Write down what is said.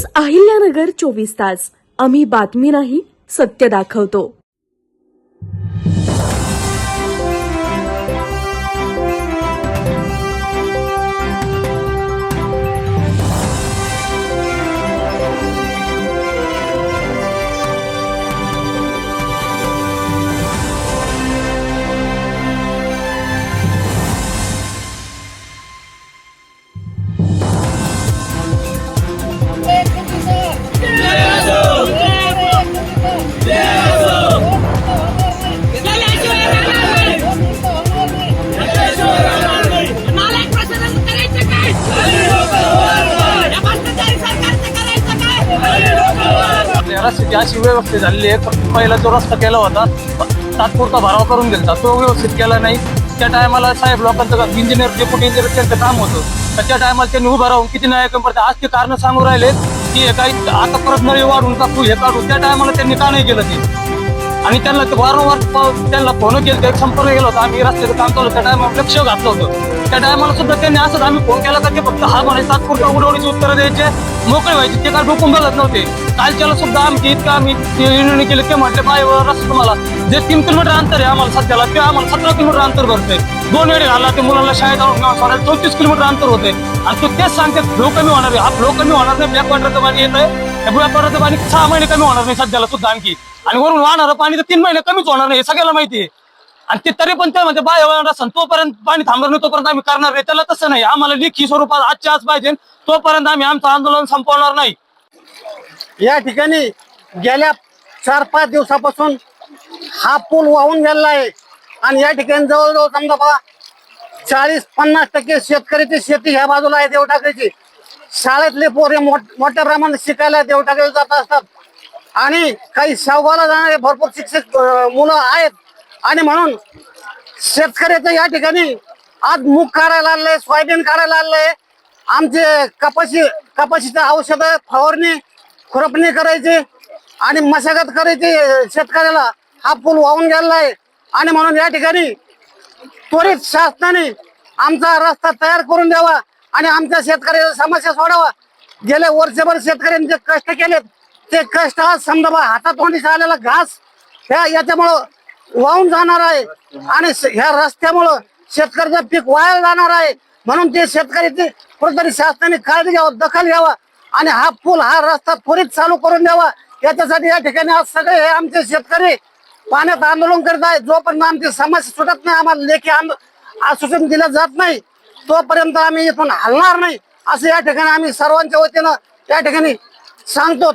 News Ahilyanagar चोवीस तास. आम्ही बातमी नाही सत्य दाखवतो. रस्त्याची अशी व्यवस्थित झालेली आहे. पहिला जो रस्ता केला होता तात्पुरता भराव करून दिला तो व्यवस्थित केला नाही. त्या टायमाला साहेब लोकांचं इंजिनियर डेप्युटी इंजिनियर त्यांचं काम होतं तर त्या टायमाला त्यांनी उभं राहून किती न्याय कमी पडते आज ते कारण सांगू राहिले की हे काही आता परत नळी वाढून का तू हे काढू. त्या टायमाला त्यांनी का नाही केलं ते? आणि त्यांना ते वारंवार प- त्यांना फोन केले ते संपर्क केला होता आम्ही रस्त्याचं काम चालू त्या टायमाला लक्ष घातलं होतं. त्या टायमाला सुद्धा त्यांनी असंच आम्ही फोन केला तर ते फक्त हा म्हणायचे तात्पुरता उडवणीची उत्तरं द्यायचे. मोकळे व्हायचे. ते काय डोकून बघत नव्हते. कालच्याला सुद्धा आमची इतकं आम्ही युनियन केलं ते म्हटले बाय रस्ता तुम्हाला जे तीन किलोमीटर अंतर आहे आम्हाला सध्याला ते आम्हाला सतरा किलोमीटर अंतर भरतंय. दोन वेळे घाला ते मुलांना शाळेत आणून सोडायला चौतीस किलोमीटर अंतर होते आणि तो तेच सांगते फ्लो कमी होणार आहे. हा फ्लो कमी होणार नाही ब्लॅक वॉटरचं पाणी येत आहे. त्या ब्लॅक वॉटरचं पाणी सहा महिने कमी होणार नाही सध्याला सुद्धा आणखी. आणि वरून वाहणारं पाणी तर तीन महिने कमीच होणार नाही हे सगळ्याला माहिती आहे. आणि ते तरी पण ते म्हणते बाय रसन तोपर्यंत पाणी थांबणार नाही तोपर्यंत आम्ही करणार नाही. त्याला तसं नाही. आम्हाला लेखी स्वरूपात आजच्या आज पाहिजे तोपर्यंत आम्ही आमचं आंदोलन संपवणार नाही. या ठिकाणी गेल्या चार पाच दिवसापासून हा पूल वाहून गेलेला आहे. आणि या ठिकाणी जवळजवळ समजा बघा चाळीस पन्नास टक्के शेतकऱ्याची शेती ह्या बाजूला आहे देवटाकडीची शाळेतले पोरे मोठ मोठ्या प्रमाणात शिकायला देवटाकडे जात असतात. आणि काही शावगावला जाणारे भरपूर शिक्षक मुलं आहेत. आणि म्हणून शेतकऱ्याचं या ठिकाणी आज मूग काढायला आणलंय सोयाबीन काढायला आणलंय आमचे कपाशी कपाशीचं औषध फवारणी खुरपणी करायची आणि मशागत करायची शेतकऱ्याला. हा पूल वाहून गेलेला आहे. आणि म्हणून या ठिकाणी त्वरित शासनाने आमचा रस्ता तयार करून द्यावा आणि आमच्या शेतकऱ्याच्या समस्या सोडावा. गेल्या वर्षभर शेतकऱ्यांनी जे कष्ट केलेत ते कष्ट आज समजा बा हातात आलेला घास ह्या याच्यामुळं वाहून जाणार आहे. आणि ह्या रस्त्यामुळं शेतकऱ्याचं पीक वाया जाणार आहे. म्हणून ते शेतकऱ्याची कुठेतरी शासनाने काळजी घ्यावं दखल घ्यावा. आणि हा पूल हा रस्ता त्वरित चालू करून द्यावा. याच्यासाठी या ठिकाणी आज सगळे हे आमचे शेतकरी पाण्यात आंदोलन करत आहे जोपर्यंत आमची समस्या सुटत नाही आम्हाला लेखी आंदो आश्वासन दिलं जात नाही तोपर्यंत आम्ही इथून हलणार नाही असं या ठिकाणी आम्ही सर्वांच्या वतीनं या ठिकाणी सांगतो.